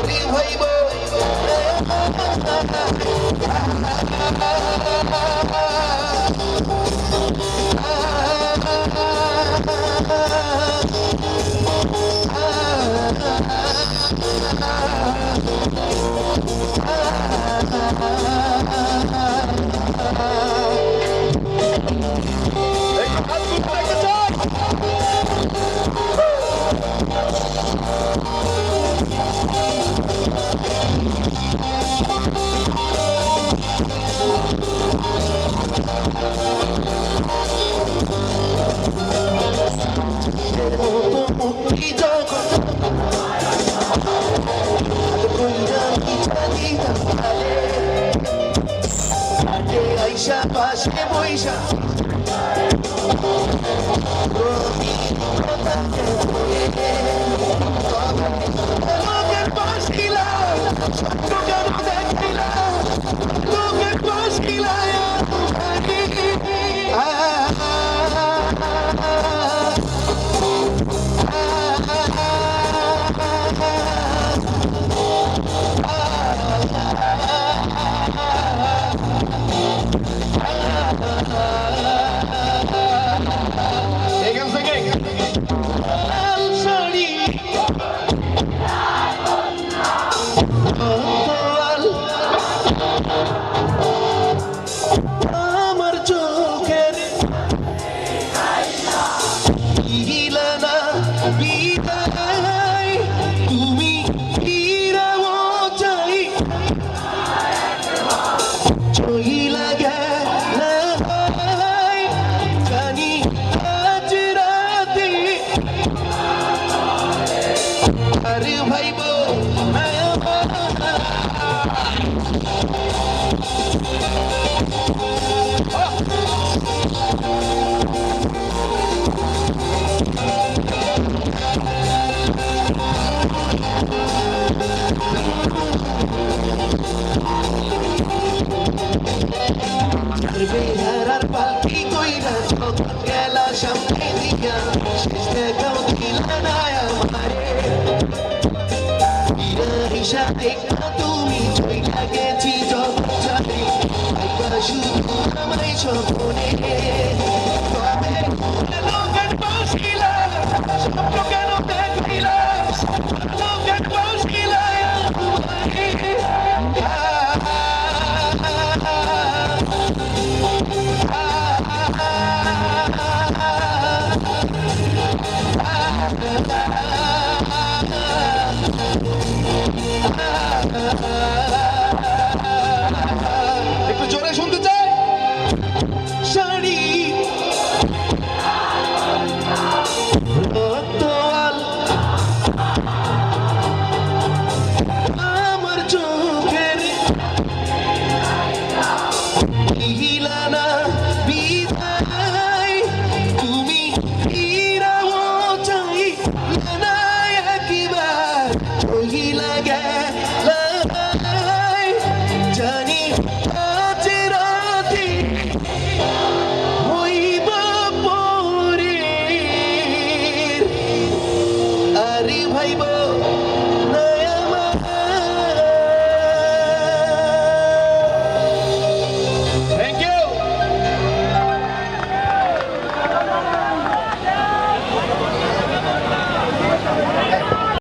হারি হইব Let's go. Aixa, baixa, boixa. Domingo, be the গেলা সামনে দিয়া শেষ দেখাও দিলা না আমারে হিসা দেখা তুমি চইলা গেছি জগৎ আইবা শুধু আমায় স্বপ্নে